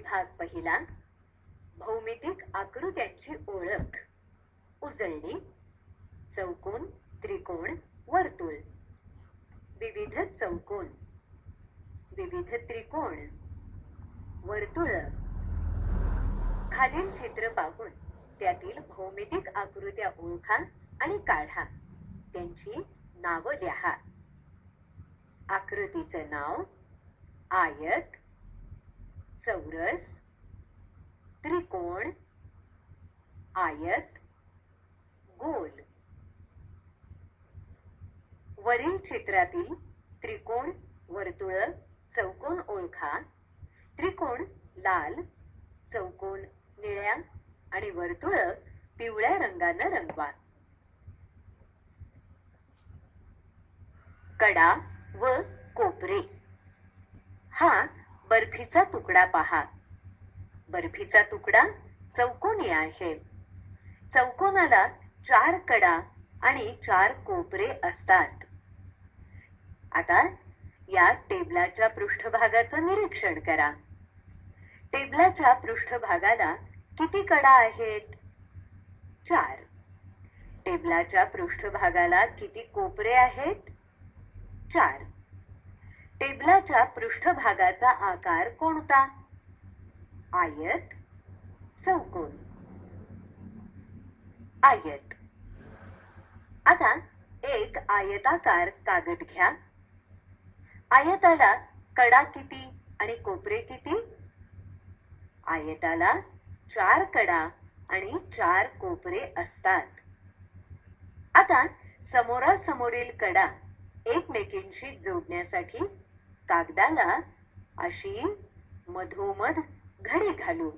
विभाग पहिला भौमितिक आकृत्यांची ओळख उजळणी चौकोन त्रिकोण वर्तुळ. विविध चौकोन विविध त्रिकोण वर्तुळ. खालील चित्र पाहून त्यातील भौमितिक आकृत्या ओळखा आणि काढा. त्यांची नावं लिहा. आकृतीचं नाव आयत चौरस त्रिकोण आयत गोल. वरील क्षेत्रातील त्रिकोण वर्तुळ चौकोन ओळखा. त्रिकोण लाल चौकोन निळ्या आणि वर्तुळ पिवळ्या रंगानं रंगवा. कडा व कोपरे. बर्फीचा तुकडा पहा. बर्फीचा तुकडा चौकोनी आहे. चौकोनाला चार कडा आणि चार कोपरे असतात. आता या टेबलाच्या पृष्ठभागाचं निरीक्षण करा. टेबलाच्या पृष्ठभागाला किती कडा आहेत? चार. टेबलाच्या पृष्ठभागाला किती कोपरे आहेत? चार. टेबलाच्या पृष्ठभागाचा आकार कोणता? आयत चौकोन. आयत. आता एक आयताकार कागद घ्या. आयताला कडा किती आणि कोपरे किती? आयताला चार कडा आणि चार कोपरे असतात. आता समोरासमोरील कडा एकमेकींशी जोडण्यासाठी कागदाला अशी मधोमध घडी घालू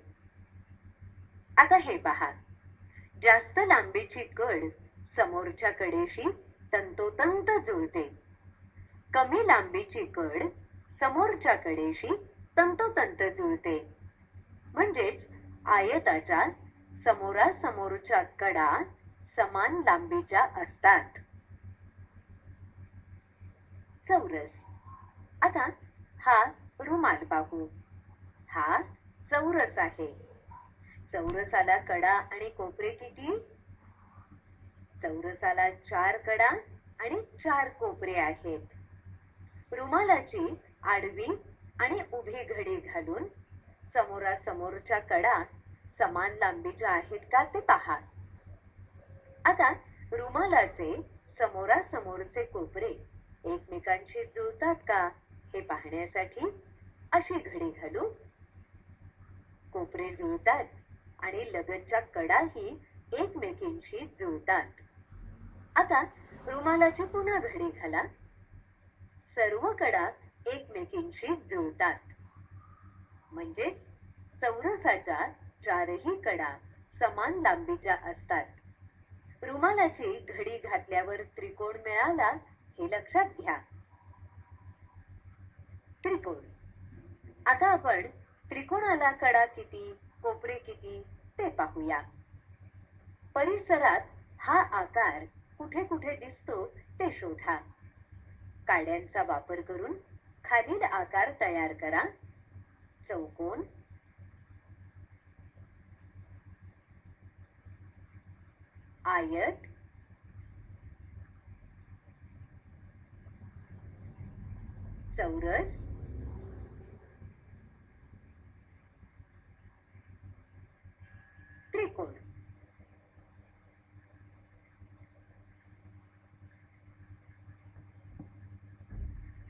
आता हे पहा. जास्त लांबीची कड समोरच्या कडेशी तंतोतंत जुळते. कमी लांबीची कड समोरच्या कडेशी तंतोतंत जुळते. म्हणजेच आयताच्या समोरासमोरच्या कडा समान लांबीच्या असतात. चौरस. आता हा रुमाल पाहू. हा चौरस आहे. चौरसाला कडा आणि कोपरे किती? चौरसाला चार कडा आणि चार कोपरे आहेत. रुमालाची आडवी आणि उभी घडी घालून समोरासमोरच्या कडा समान लांबीच्या आहेत का ते पहा. आता रुमालाचे समोरासमोरचे कोपरे एकमेकांशी जुळतात का? हे पाहण्यासाठी अशी घडी घालू कोपरे जुळतात आणि लगतच्या कडाही एकमेकींशी जुळतात. आता रुमालाची पुन्हा घडी घाला. सर्व कडा एकमेकींशी जुळतात. म्हणजेच चौरसाच्या चारही कडा समान लांबीच्या असतात. रुमालाची घडी घातल्यावर त्रिकोण मिळाला हे लक्षात घ्या. त्रिकोण. आता आपण त्रिकोणाला कडा किती कोपरे किती ते पाहूया. परिसरात हा आकार कुठे कुठे दिसतो ते शोधा. काड्यांचा वापर करून खालील आकार तयार करा. चौकोन. आयत. चौरस. त्रिकोण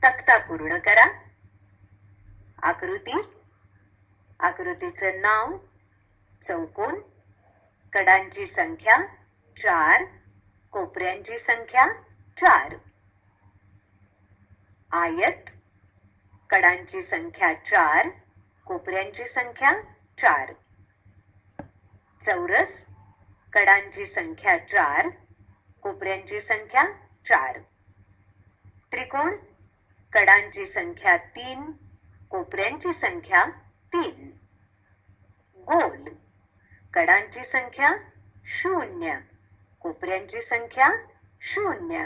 तक्ता पूर्ण करा. आकृती. आकृतीचं नाव चौकोन. कडांची संख्या चार. कोपऱ्यांची संख्या चार. आयत. कडांची संख्या चार. कोपऱ्यांची संख्या चार. चौरस कडांची संख्या चार कोपऱ्यांची संख्या चार. त्रिकोण कडांची संख्या तीन कोपऱ्यांची संख्या तीन. गोल कडांची संख्या शून्य कोपऱ्यांची संख्या शून्य.